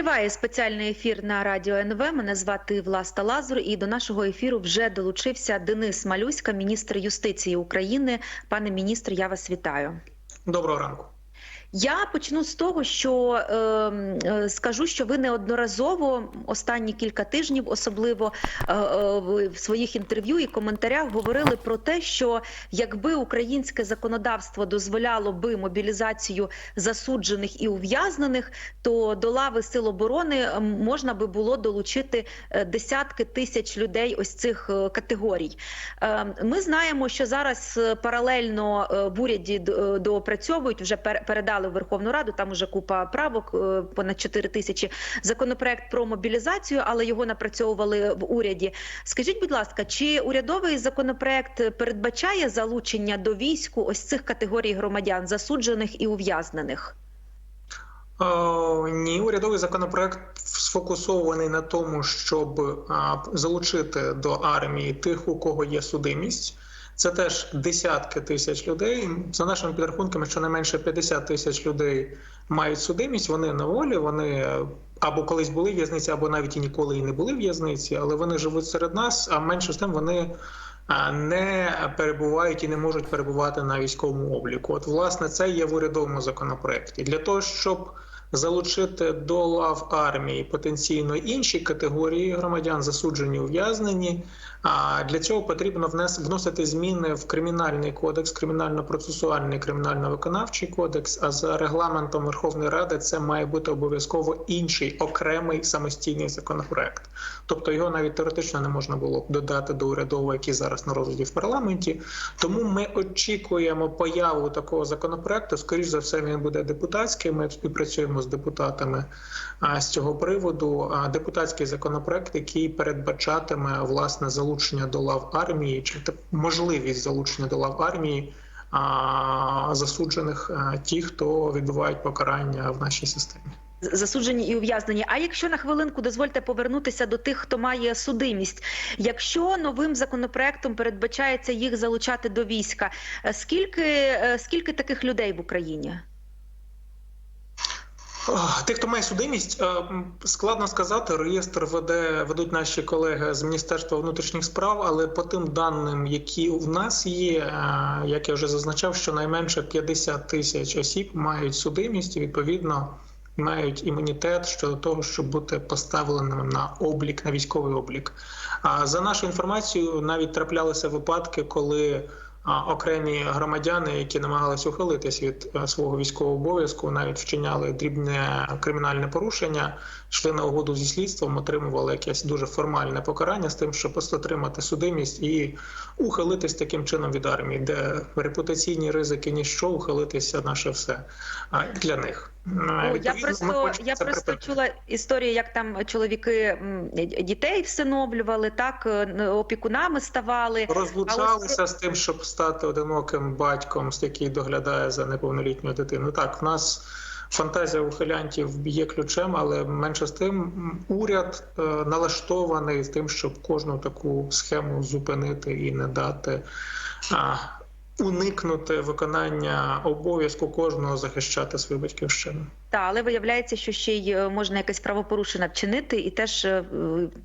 Триває спеціальний ефір на радіо НВ. Мене звати Власта Лазур. І до нашого ефіру вже долучився Денис Малюська, міністр юстиції України. Пане міністр, я вас вітаю. Доброго ранку. Я почну з того, що е, е, скажу, що ви неодноразово останні кілька тижнів, особливо е, е, в своїх інтерв'ю і коментарях, говорили про те, що якби українське законодавство дозволяло би мобілізацію засуджених і ув'язнених, то до лави сил оборони можна би було долучити е, десятки тисяч людей ось цих е, категорій. Е, Ми знаємо, що зараз паралельно в уряді доопрацьовують вже пер- передали в Верховну Раду. Там уже купа правок, е, понад 4 тисячі законопроект про мобілізацію, але його напрацьовували в уряді. Скажіть, будь ласка, чи урядовий законопроект передбачає залучення до війську ось цих категорій громадян, засуджених і ув'язнених? Е, ні, урядовий законопроект сфокусований на тому, щоб залучити до армії тих, у кого є судимість. Це теж десятки тисяч людей. За нашими підрахунками, щонайменше 50 тисяч людей мають судимість. Вони на волі, вони або колись були в'язниці, або навіть і ніколи і не були в'язниці, але вони живуть серед нас. А менше з тим вони не перебувають і не можуть перебувати на військовому обліку. От, власне, це є в урядовому законопроекті для того, щоб залучити до лав армії потенційно інші категорії громадян, засуджені ув'язнені. А для цього потрібно внес- вносити зміни в кримінальний кодекс, кримінально-процесуальний, кримінально-виконавчий кодекс. А за регламентом Верховної Ради це має бути обов'язково інший окремий самостійний законопроект. Тобто його навіть теоретично не можна було додати до урядового, який зараз на розгляді в парламенті. Тому ми очікуємо появу такого законопроекту. Скоріш за все, він буде депутатський. Ми співпрацюємо з депутатами з цього приводу. Депутатський законопроект, який передбачатиме власне залучення до лав армії, чи можливість залучення до лав армії а, засуджених ті, хто відбувають покарання в нашій системі. Засуджені і ув'язнені. А якщо на хвилинку дозвольте повернутися до тих, хто має судимість, якщо новим законопроектом передбачається їх залучати до війська, е, скільки, е, скільки таких людей в Україні? Тих, хто має судимість, е, складно сказати. Реєстр веде ведуть наші колеги з Міністерства внутрішніх справ, але по тим даним, які в нас є, е, як я вже зазначав, що найменше 50 тисяч осіб мають судимість, і відповідно мають імунітет щодо того, щоб бути поставленим на облік, на військовий облік. А за нашою інформацією, навіть траплялися випадки, коли окремі громадяни, які намагалися ухилитись від е, свого військового обов'язку, навіть вчиняли дрібне кримінальне порушення, йшли на угоду зі слідством, отримували якесь дуже формальне покарання з тим, щоб просто отримати судимість і ухилитись таким чином від армії, де репутаційні ризики ніщо, ухилитися наше все для них. Ну, я просто я просто чула історії, як там чоловіки дітей всиновлювали, так е, опікунами ставали. Розлучалися з тим, щоб стати одиноким батьком, який доглядає за неповнолітньою дитиною. Так, в нас фантазія ухилянтів б'є ключем, але менше з тим уряд е, налаштований з тим, щоб кожну таку схему зупинити і не дати. Уникнути виконання обов'язку кожного захищати свою батьківщину. Та але виявляється, що ще й е, можна якесь правопорушення вчинити, і теж е,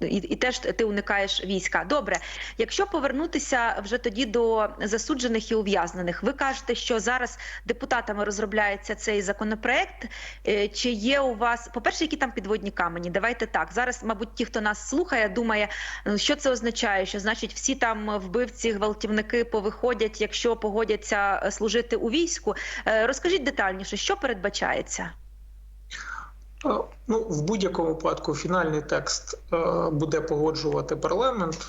і, і теж ти уникаєш війська. Добре, якщо повернутися вже тоді до засуджених і ув'язнених, ви кажете, що зараз депутатами розробляється цей законопроект. Е, Чи є у вас, по-перше, які там підводні камені? Давайте так. Зараз, мабуть, ті, хто нас слухає, думає, що це означає, що значить всі там вбивці, гвалтівники повиходять, якщо погодяться служити у війську. Розкажіть детальніше, що передбачається. Е, Ну, в будь-якому випадку фінальний текст е, буде погоджувати парламент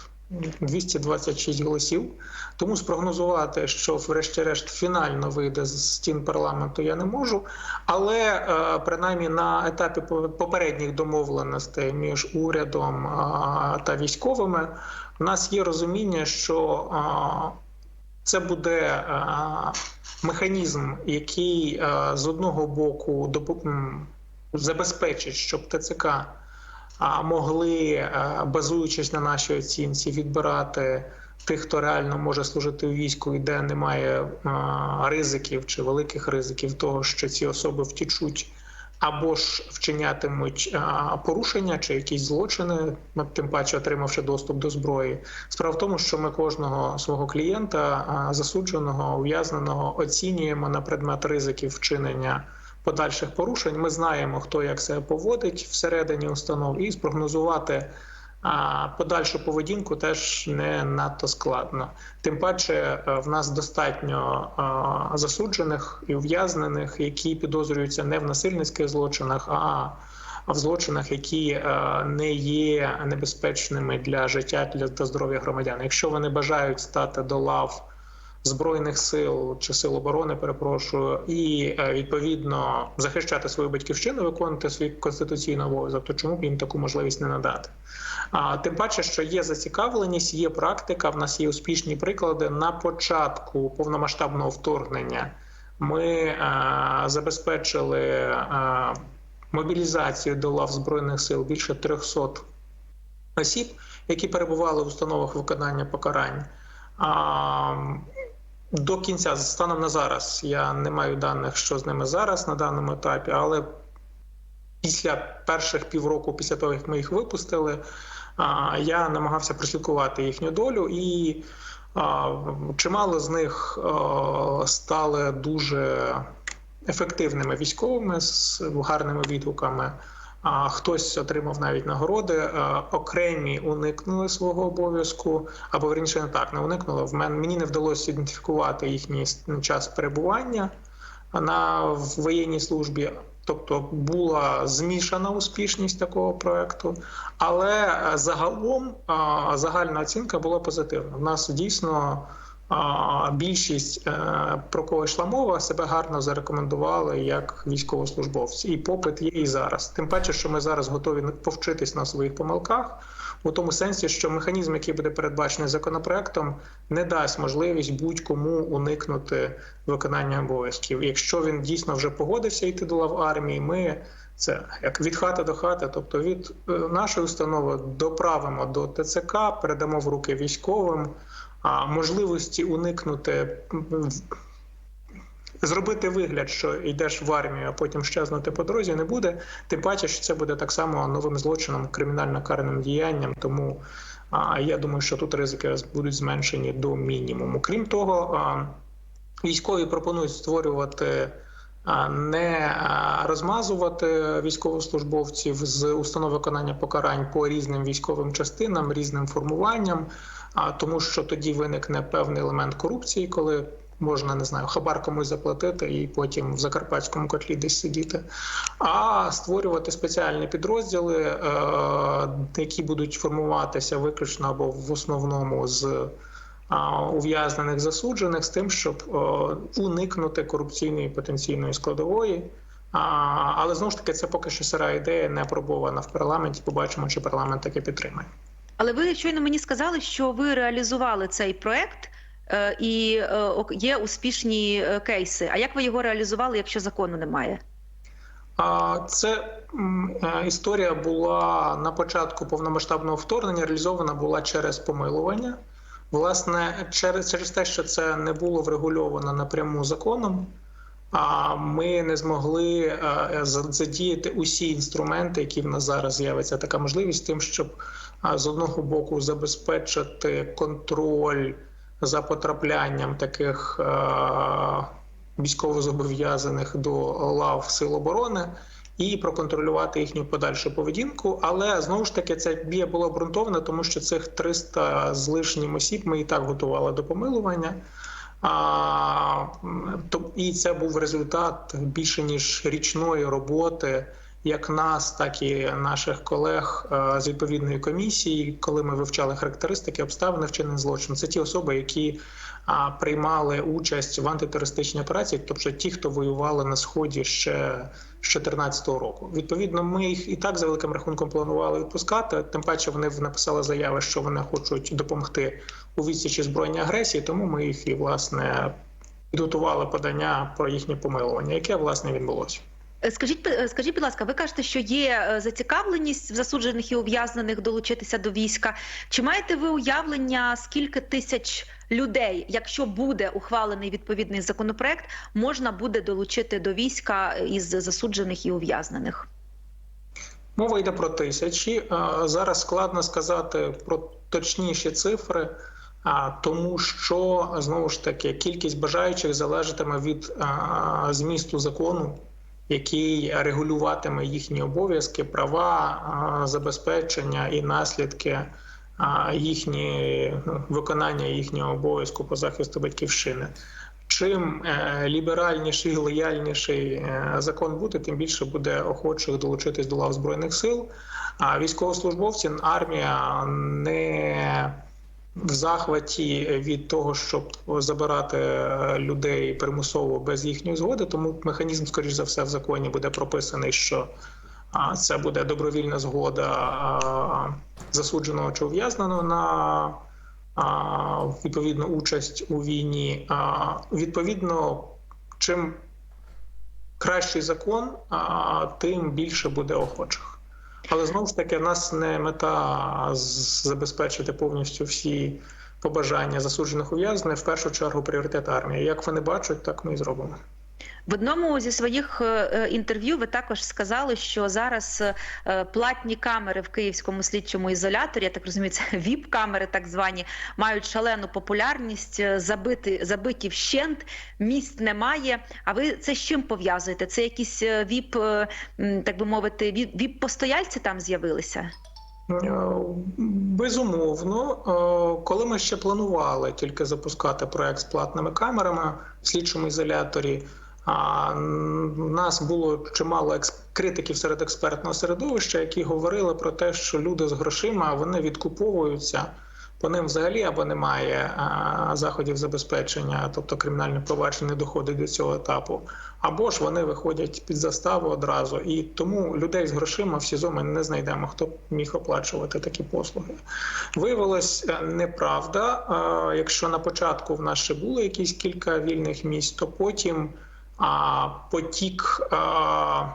226 голосів. Тому спрогнозувати, що врешті-решт фінально вийде з стін парламенту, я не можу. Але е, принаймні на етапі попередніх домовленостей між урядом та військовими у нас є розуміння, що це буде механізм, який з одного боку допо- м, забезпечить, щоб ТЦК могли, базуючись на нашій оцінці, відбирати тих, хто реально може служити у війську, і де немає ризиків чи великих ризиків того, що ці особи втічуть або ж вчинятимуть порушення чи якісь злочини, ну, тим паче отримавши доступ до зброї. Справа в тому, що ми кожного свого клієнта, засудженого, ув'язненого, оцінюємо на предмет ризиків вчинення подальших порушень. Ми знаємо, хто як себе поводить всередині установ, і спрогнозувати. Подальшу поведінку теж не надто складно. Тим паче, е, в нас достатньо засуджених і ув'язнених, які підозрюються не в насильницьких злочинах, а в злочинах, які е, не є небезпечними для життя для та здоров'я громадян. Якщо вони бажають стати до лав збройних сил чи сил оборони, перепрошую, і е, відповідно захищати свою батьківщину, виконувати свій конституційний обов'язок, то чому б їм таку можливість не надати? А тим паче, що є зацікавленість, є практика. В нас є успішні приклади на початку повномасштабного вторгнення. Ми е, забезпечили е, мобілізацію до лав збройних сил більше 300 осіб, які перебували в установах виконання покарань. А, до кінця станом на зараз я не маю даних, що з ними зараз на даному етапі, але після перших півроку, після того як ми їх випустили, я намагався прослідкувати їхню долю, і чимало з них стали дуже ефективними військовими з гарними відгуками. Хтось отримав навіть нагороди, е, окремі уникнули свого обов'язку, або верніше не так не уникнули. В мене мені не вдалося ідентифікувати їхній час перебування на воєнній службі. Тобто була змішана успішність такого проекту, але е, загалом е, загальна оцінка була позитивна. У нас дійсно більшість про кого йшла мова себе гарно зарекомендували як військовослужбовці, і попит є і зараз. Тим паче, що ми зараз готові повчитись на своїх помилках, у тому сенсі, що механізм, який буде передбачений законопроектом, не дасть можливість будь-кому уникнути виконання обов'язків. Якщо він дійсно вже погодився йти до лав армії, ми це як від хати до хати, тобто від нашої установи доправимо до ТЦК, передамо в руки військовим. Можливості уникнути зробити вигляд, що йдеш в армію, а потім щезнути по дорозі, не буде. Тим паче, що це буде так само новим злочином, кримінально карним діянням. Тому а, я думаю, що тут ризики будуть зменшені до мінімуму. Крім того, військові пропонують створювати. Не розмазувати військовослужбовців з установ виконання покарань по різним військовим частинам, різним формуванням, а тому, що тоді виникне певний елемент корупції, коли можна не знаю, хабар комусь заплатити і потім в закарпатському котлі десь сидіти, а створювати спеціальні підрозділи, е, які будуть формуватися виключно або в основному з ув'язнених засуджених з тим, щоб уникнути корупційної потенційної складової. Але знову ж таки, це поки що сира ідея не пробована в парламенті. Побачимо, чи парламент таке підтримає. Але ви щойно мені сказали, що ви реалізували цей проект е, і е, є успішні е, кейси. А як ви його реалізували, якщо закону немає? Це історія була на початку повномасштабного вторгнення. Реалізована була через помилування. Власне, через через те, що це не було врегульовано напряму законом, а ми не змогли задіяти усі інструменти, які в нас зараз з'явиться така можливість, тим, щоб з одного боку забезпечити контроль за потраплянням таких військовозобов'язаних до лав сил оборони. І проконтролювати їхню подальшу поведінку, але знову ж таки це бія було обґрунтоване, тому що цих 300 з лишнім осіб ми і так готували до помилування. А, то, І це був результат більше ніж річної роботи як нас, так і наших колег е, з відповідної комісії, коли ми вивчали характеристики обставини вчинення злочину. Це ті особи, які приймали участь в антитерористичній операції, тобто ті, хто воювали на сході ще з 2014 року. Відповідно, ми їх і так за великим рахунком планували відпускати. Тим паче вони написали заяви, що вони хочуть допомогти у відсічі збройній агресії. Тому ми їх і власне підготували подання про їхнє помилування, яке власне відбулося. Е, Скажіть, е, скажіть, будь ласка, ви кажете, що є е, зацікавленість в засуджених і ув'язнених долучитися до війська. Чи маєте ви уявлення, скільки тисяч людей, якщо буде ухвалений відповідний законопроект, можна буде долучити до війська із засуджених і ув'язнених? Мова йде про тисячі. Зараз складно сказати про точніші цифри, тому що знову ж таки кількість бажаючих залежатиме від змісту закону, який регулюватиме їхні обов'язки, права, забезпечення і наслідки їхні ну, виконання їхнього обов'язку по захисту батьківщини. Чим е, ліберальніший лояльніший е, закон буде, тим більше буде охочих долучитись до лав збройних сил. А військовослужбовці, армія не в захваті від того, щоб забирати е, людей примусово без їхньої згоди. Тому механізм, скоріш за все, в законі буде прописаний, що це буде добровільна згода засудженого чи ув'язненого на а, відповідно участь у війні. Відповідно, чим кращий закон, тим більше буде охочих. Але знову ж таки, нас не мета забезпечити повністю всі побажання засуджених ув'язнених. В першу чергу пріоритет армії. Як вони бачать, так ми і зробимо. В одному зі своїх е, е, інтерв'ю ви також сказали, що зараз е, платні камери в київському слідчому ізоляторі, я так розумію, це віп-камери, так звані, мають шалену популярність, забити, забиті вщент, місць немає. А ви це з чим пов'язуєте? Це якісь віп, так би мовити, віп- віп-постояльці там з'явилися? Безумовно, коли ми ще планували тільки запускати проект з платними камерами в слідчому ізоляторі, а у нас було чимало критиків серед експертного середовища, які говорили про те, що люди з грошима вони відкуповуються. По ним взагалі або немає а, заходів забезпечення, тобто кримінальне провадження не доходить до цього етапу, або ж вони виходять під заставу одразу. І тому людей з грошима в СІЗО ми не знайдемо, хто міг оплачувати такі послуги. Виявилось е, неправда. Е, Якщо на початку в нас ще було якісь кілька вільних місць, то потім а, потік. А,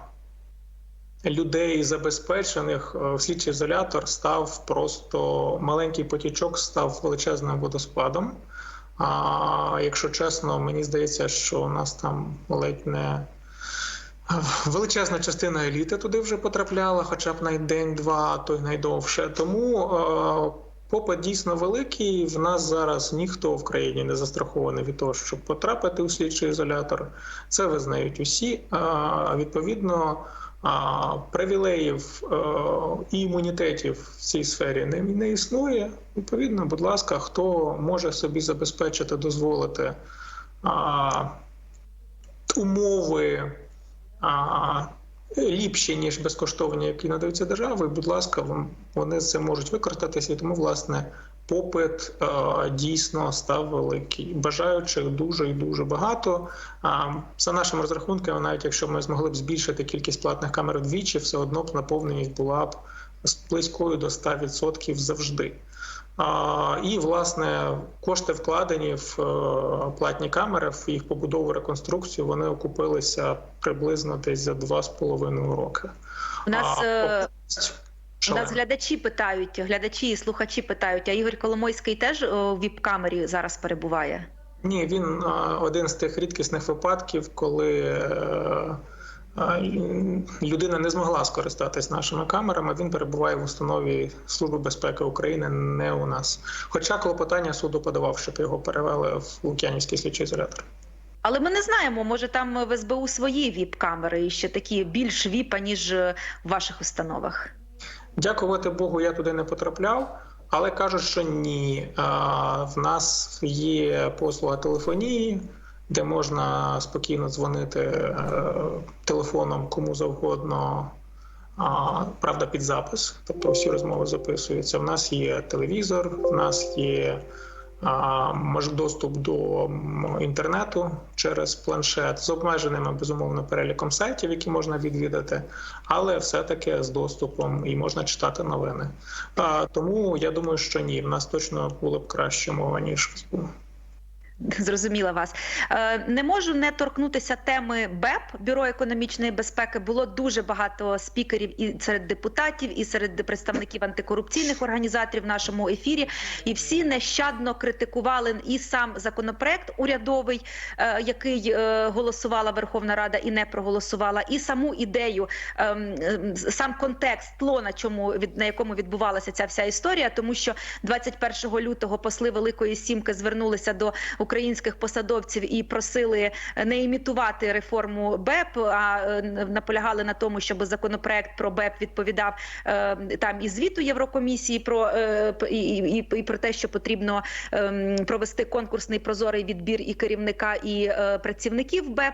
людей забезпечених е, в слідчий ізолятор став просто маленький потічок, став величезним водоспадом. А якщо чесно, мені здається, що у нас там ледь не величезна частина еліти туди вже потрапляла, хоча б на день-два, а то й найдовше. Тому е, попит дійсно великий. В нас зараз ніхто в країні не застрахований від того, щоб потрапити у слідчий ізолятор. Це визнають усі. Відповідно. Привілеїв е, і імунітетів в цій сфері не, існує. Відповідно, будь ласка, хто може собі забезпечити, дозволити умови ліпші, ніж безкоштовні, які надаються держави. будь ласка, вони це можуть використатися. Тому, власне, попит е, дійсно став великий. Бажаючих дуже і дуже багато. За нашими розрахунками, навіть якщо ми змогли б збільшити кількість платних камер вдвічі, все одно б наповненість була б з близькою до 100% завжди. І власне кошти вкладені в е, платні камери, в їх побудову реконструкцію, вони окупилися приблизно десь за 2,5 роки. У нас А, е, У нас глядачі питають, глядачі і слухачі питають, а Ігор Коломойський теж у віп-камері зараз перебуває? Ні, він е, один з тих рідкісних випадків, коли е, е, людина не змогла скористатись нашими камерами. Він перебуває в установі Служби безпеки України, не у нас. Хоча клопотання суду подавав, щоб його перевели в Лук'янівський слідчий ізолятор. Але ми не знаємо, може там в СБУ свої віп-камери і ще такі більш віпа, ніж в ваших установах. Дякувати Богу, я туди не потрапляв, але кажуть, що ні. В нас є послуга телефонії, де можна спокійно дзвонити е, телефоном кому завгодно. Правда, під запис, тобто всі розмови записуються. В нас є телевізор, в нас є доступ до інтернету через планшет з обмеженими безумовно переліком сайтів, які можна відвідати, але все-таки з доступом і можна читати новини. Тому я думаю, що ні, в нас точно було б краще мова ніж в. Зрозуміла вас. Е, Не можу не торкнутися теми БЕП Бюро економічної безпеки. Було дуже багато спікерів і серед депутатів, і серед представників антикорупційних організаторів в нашому ефірі. І всі нещадно критикували і сам законопроект урядовий, е, який е, голосувала Верховна Рада і не проголосувала, і саму ідею, ем, сам контекст, тло на чому від на якому відбувалася ця вся історія, тому що 21 лютого посли Великої Сімки звернулися до українських посадовців і просили не імітувати реформу БЕП, а е, наполягали на тому, щоб законопроект про БЕП відповідав е, там і звіту Єврокомісії про е, і, і, і про те, що потрібно ем, провести конкурсний прозорий відбір і керівника і працівників БЕП.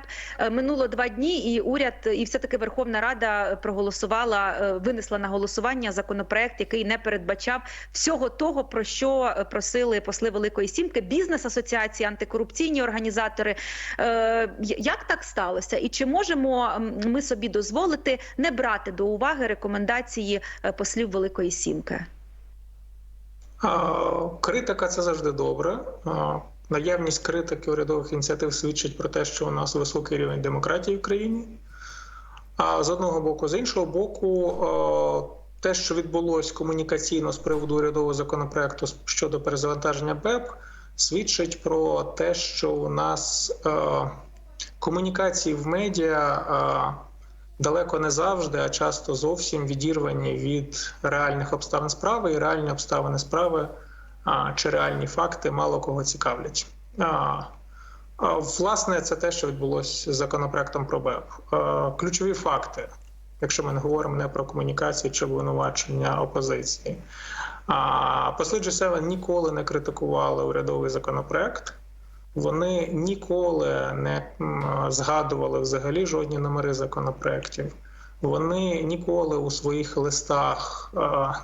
Минуло два дні, і уряд, і все таки Верховна Рада проголосувала, винесла на голосування законопроект, який не передбачав всього того, про що просили посли Великої Сімки, бізнес-асоціації, антикорупційні організатори. Е, Як так сталося? І чи можемо ми собі дозволити не брати до уваги рекомендації е, послів Великої Сімки? Критика це завжди добре. Наявність критики урядових ініціатив свідчить про те, що у нас високий рівень демократії в країні. А з одного боку, з іншого боку, те, що відбулось комунікаційно з приводу урядового законопроекту щодо перезавантаження БЕП, свідчить про те, що у нас е, комунікації в медіа е, далеко не завжди, а часто зовсім відірвані від реальних обставин справи, і реальні обставини справи а, чи реальні факти мало кого цікавлять. А, Власне, це те, що відбулося з законопроектом про БЕП. Е, Ключові факти, якщо ми не говоримо не про комунікацію чи обвинувачення опозиції. Посли G7 ніколи не критикували урядовий законопроект. Вони ніколи не згадували взагалі жодні номери законопроєктів. Вони ніколи у своїх листах е,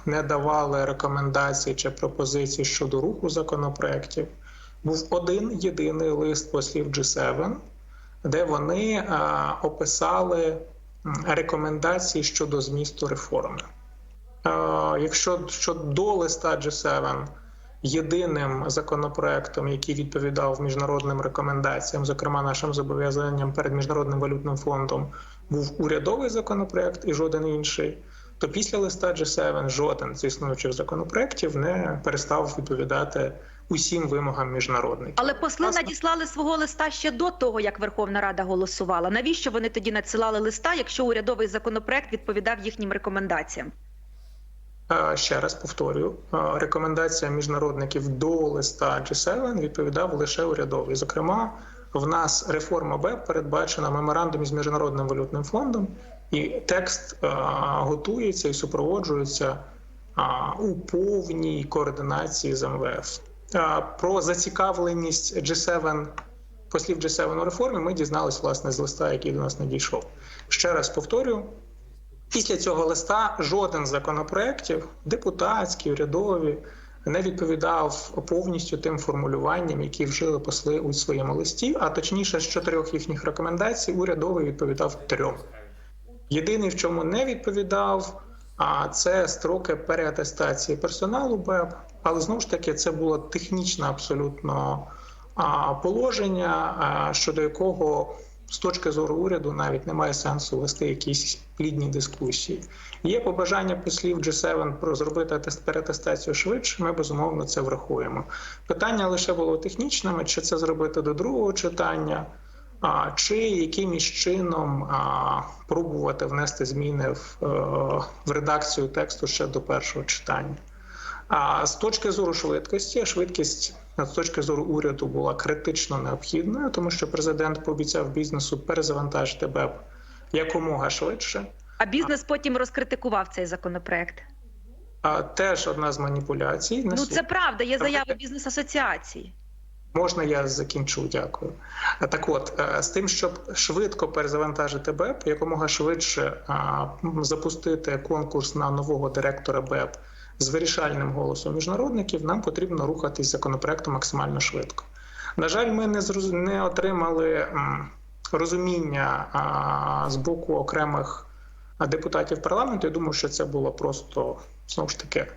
не давали рекомендацій чи пропозицій щодо руху законопроєктів. Був один єдиний лист послів G7, де вони е, описали рекомендації щодо змісту реформи. Е, Якщо що до листа G7 єдиним законопроектом, який відповідав міжнародним рекомендаціям, зокрема нашим зобов'язанням перед міжнародним валютним фондом, був урядовий законопроект і жоден інший. То після листа G7 жоден з існуючих законопроєктів не перестав відповідати усім вимогам міжнародних. Але посли Власне, надіслали свого листа ще до того, як Верховна Рада голосувала. Навіщо вони тоді надсилали листа, якщо урядовий законопроект відповідав їхнім рекомендаціям? Ще раз повторюю, рекомендація міжнародників до листа G7 відповідав лише урядовий. Зокрема, в нас реформа БЕП передбачена в меморандумі з міжнародним валютним фондом, і текст готується і супроводжується у повній координації з МВФ. Про зацікавленість G7, послів G7 у реформі ми дізналися власне з листа, який до нас надійшов. Ще раз повторюю, Після цього листа жоден з законопроєктів, депутатські, урядові, не відповідав повністю тим формулюванням, які вжили посли у своєму листі. А точніше, з чотирьох їхніх рекомендацій, урядовий відповідав трьом. Єдиний, в чому не відповідав, а це строки переатестації персоналу БЕП. Але знову ж таки, це було технічне абсолютно положення, щодо якого з точки зору уряду навіть немає сенсу вести якісь плідні дискусії. Є побажання послів G7 про зробити переатестацію швидше. Ми безумовно це врахуємо. Питання лише було технічними: чи це зробити до другого читання, чи якимось чином пробувати внести зміни в, е, в редакцію тексту ще до першого читання. А з точки зору швидкості, швидкість з точки зору уряду була критично необхідною, тому що президент пообіцяв бізнесу перезавантажити БЕП якомога швидше. А бізнес потім розкритикував цей законопроект. А теж одна з маніпуляцій. Ну це правда. Є заяви Давайте. бізнес-асоціації. Можна я закінчу? Дякую. Так от, е, з тим, щоб швидко перезавантажити БЕП, якомога швидше запустити конкурс на нового директора БЕП з вирішальним голосом міжнародників, нам потрібно рухатись законопроектом максимально швидко. На жаль, ми не не отримали розуміння з боку окремих депутатів парламенту. Я думаю, що це було просто знову ж таки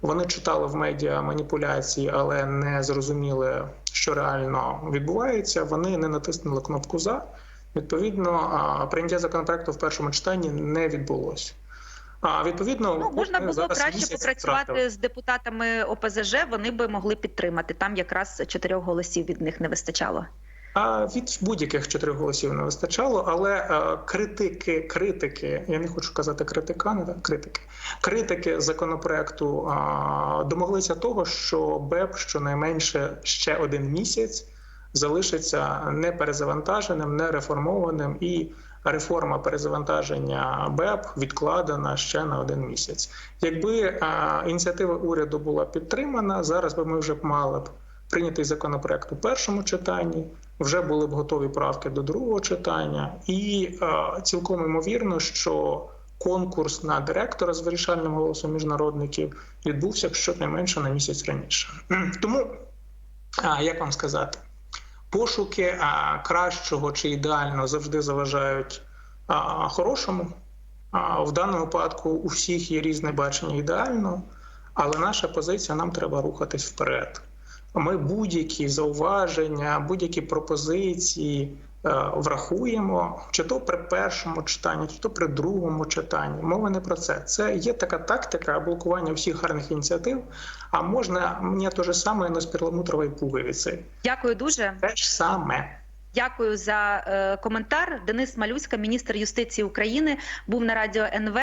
Вони читали в медіа маніпуляції, але не зрозуміли, що реально відбувається. Вони не натиснули кнопку за. Відповідно, прийняття законопроекту в першому читанні не відбулося. А відповідно, Ну, можна було краще попрацювати втратили. з депутатами ОПЗЖ. Вони би могли підтримати. Там якраз чотирьох голосів від них не вистачало. А від будь-яких чотирьох голосів не вистачало, але е, критики, критики, я не хочу казати критикани, так, критики, критики законопроекту е, домоглися того, що БЕП щонайменше ще один місяць залишиться неперезавантаженим, нереформованим, і реформа перезавантаження БЕП відкладена ще на один місяць. Якби е, ініціатива уряду була підтримана, зараз би ми вже мали б прийнятий законопроект у першому читанні, вже були б готові правки до другого читання, і е, цілком ймовірно, що конкурс на директора з вирішальним голосом міжнародників відбувся б щонайменше на місяць раніше. Тому, а, як вам сказати, пошуки а, кращого чи ідеального завжди заважають а, хорошому. А, в даному випадку у всіх є різне бачення ідеального, але наша позиція нам треба рухатись вперед. Ми будь-які зауваження, будь-які пропозиції врахуємо, чи то при першому читанні, чи то при другому читанні. Мова не про це. Це є така тактика блокування всіх гарних ініціатив. А можна мені те ж саме, на з перламутрової пуговиці. Дякую дуже. Те ж саме. Дякую за е, коментар. Денис Малюська, міністр юстиції України, був на радіо НВ.